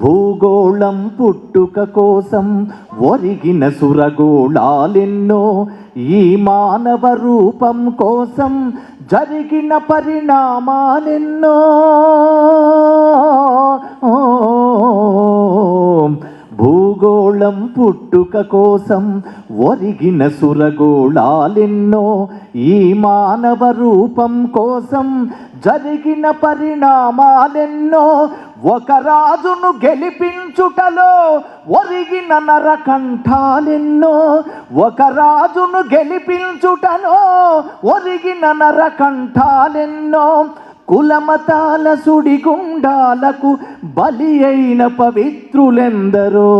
భూగోళం పుట్టుక కోసం ఒరిగిన సురగోళాలెన్నో ఈ మానవ రూపం కోసం జరిగిన పరిణామాలెన్నో. భూగోళం పుట్టుక కోసం ఒరిగిన సురగోళాలెన్నో ఈ మానవ రూపం కోసం జరిగిన పరిణామాలెన్నో. ఒక రాజును గెలిపించుటలో ఒరిగిన నరకంఠాలెన్నో ఒక రాజును గెలిపించుటలో ఒరిగిన నరకంఠాలెన్నో కులమతాల సుడిగుండాలకు బలి అయిన పవిత్రులెందరో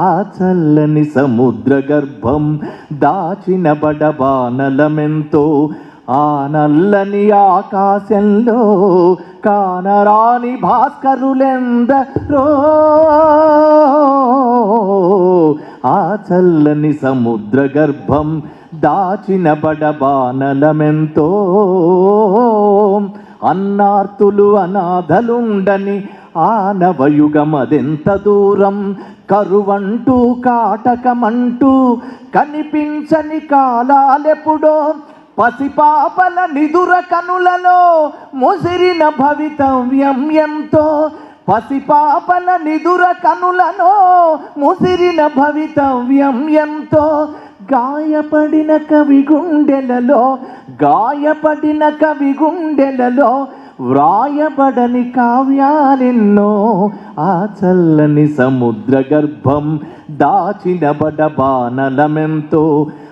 ఆ చల్లని సముద్ర గర్భం దాచిన బడబానలమెంతో ఆ నల్లని ఆకాశంలో కానరాని భాస్కరులెందరో ఆ చల్లని సముద్ర గర్భం దాచిన బడబానలమెంతో అన్నార్తులు అనాథలుండని ఆనవయుగమదెంత దూరం కరువంటూ కాటకమంటూ కనిపించని కాలాలెప్పుడో పసిపాపల నిదుర కనులలో ముసిరిన భవితవ్యం ఎంతో. పసిపాపల నిదుర కనులలో ముసిరిన భవితవ్యం ఎంతో. గాయపడిన కవి గుండెలలో గాయపడిన కవి గుండెలలో వ్రాయబడని కావ్యాలెన్నో. ఆ చల్లని సముద్ర గర్భం దాచిన బడబానలమెంతో